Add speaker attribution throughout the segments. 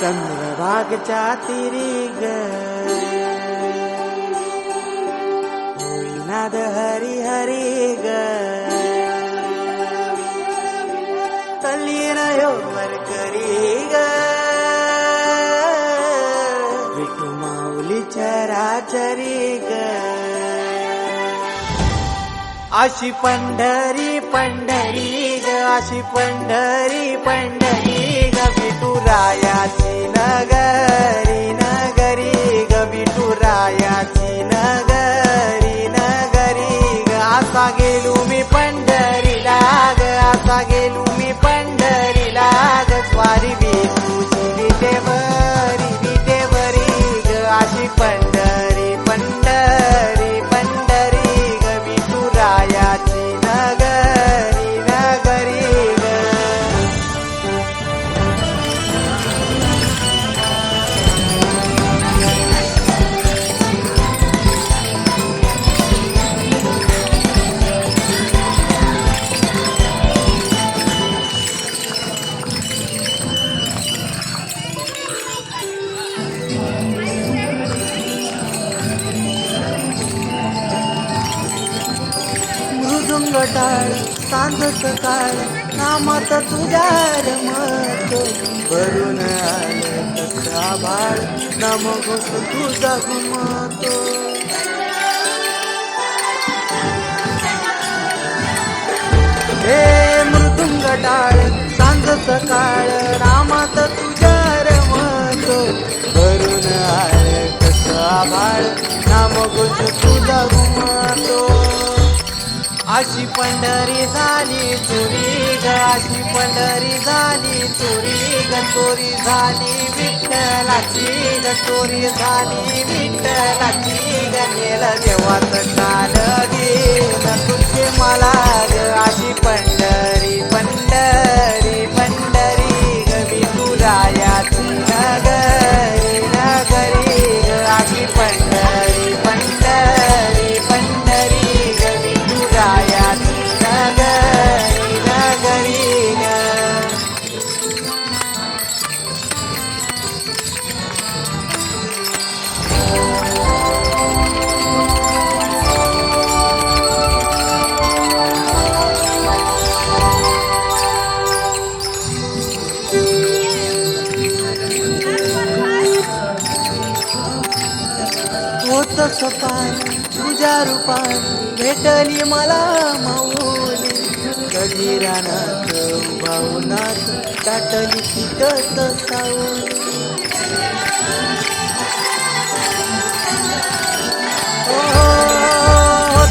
Speaker 1: चंद्रभागच्या तिरी ग होईनाद हरी हरी ग तल्लीन यो मरकरी ग विठू माऊली चराचरी ग पंढरी पंढरी ग विठुरायाची नगर. गटाळ सांगत काळ सकाळ नामात तुझ्या रमत. भरून आलं कसा बाळ नाम घोष तुझा घुमतो. हे मृदुंग टाळ सांज सकाळ नामात तुझ्या रमतो. भरून आलं कसा बाळ नाम घोष तुझा घुमातो. अशी पंढरी झाली चोरी ग. अशी पंढरी झाली चोरी ग. चोरी झाली विठ्ठलाची ग. चोरी झाली विठ्ठलाची ग. देवाचं देवाच काल गे तुझे मला होत तुझ्या रूपान भेटली मला माऊली. कधी रानात भावनात ताटली तिथत सावली. हो, हो, हो, ओ,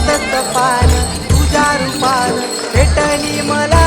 Speaker 1: तुझ्या रूपान भेटली मला